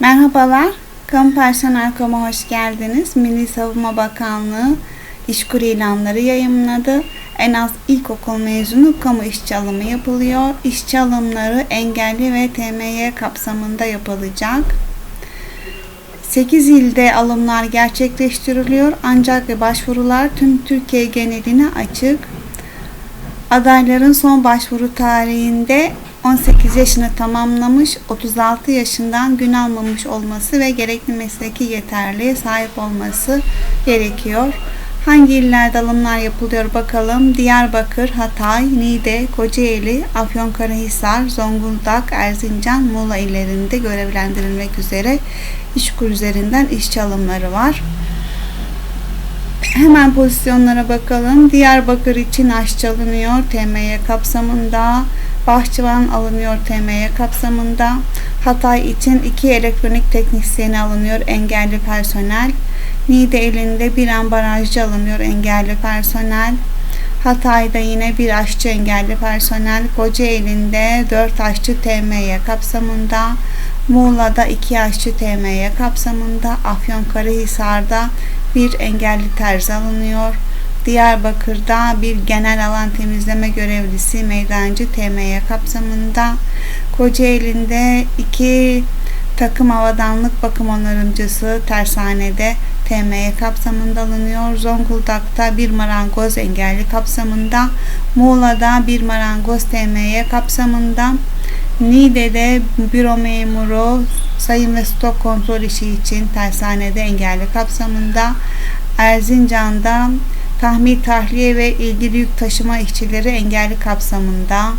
Merhabalar, Kamu Personel hoş geldiniz. Milli Savunma Bakanlığı işkur ilanları yayımladı. En az ilkokul mezunu kamu işçi alımı yapılıyor. İşçi alımları engelli ve TMY kapsamında yapılacak. 8 ilde alımlar gerçekleştiriliyor ancak başvurular tüm Türkiye geneline açık. Adayların son başvuru tarihinde 18 yaşını tamamlamış, 36 yaşından gün almamış olması ve gerekli mesleki yeterliğe sahip olması gerekiyor. Hangi illerde alımlar yapılıyor bakalım. Diyarbakır, Hatay, Niğde, Kocaeli, Afyonkarahisar, Zonguldak, Erzincan, Muğla illerinde görevlendirilmek üzere işkur üzerinden işçi alımları var. Hemen pozisyonlara bakalım. Diyarbakır için aşçı alınıyor TMY kapsamında. Bahçıvan alınıyor TMY kapsamında. Hatay için iki elektronik teknisyeni alınıyor engelli personel. Niğde elinde bir ambalajcı alınıyor engelli personel. Hatay'da yine bir aşçı engelli personel. Kocaeli'nde 4 aşçı TMY kapsamında. Muğla'da 2 aşçı TMY kapsamında. Afyonkarahisar'da bir engelli terzi alınıyor. Diyarbakır'da bir genel alan temizleme görevlisi meydancı TMY kapsamında. Kocaeli'nde iki takım havadanlık bakım onarımcısı tersanede TMY kapsamında alınıyor. Zonguldak'ta bir marangoz engelli kapsamında. Muğla'da bir marangoz TMY kapsamında. Niğde'de büro memuru sayım ve stok kontrol işi için tersanede engelli kapsamında. Erzincan'da tahmil tahliye ve ilgili yük taşıma işçileri engelli kapsamında.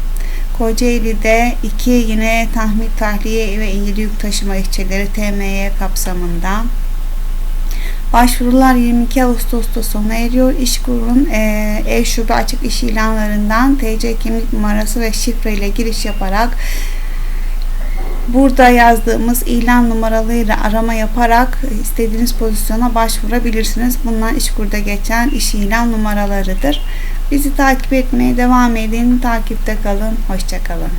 Kocaeli'de iki yine tahmil tahliye ve ilgili yük taşıma işçileri TMY kapsamında. Başvurular 22 Ağustos'ta sona eriyor. İşkur'un e, e-şube açık iş ilanlarından TC kimlik numarası ve şifre ile giriş yaparak burada yazdığımız ilan numaralarıyla arama yaparak istediğiniz pozisyona başvurabilirsiniz. Bunlar İşkur'da geçen iş ilan numaralarıdır. Bizi takip etmeye devam edin. Takipte kalın. Hoşçakalın.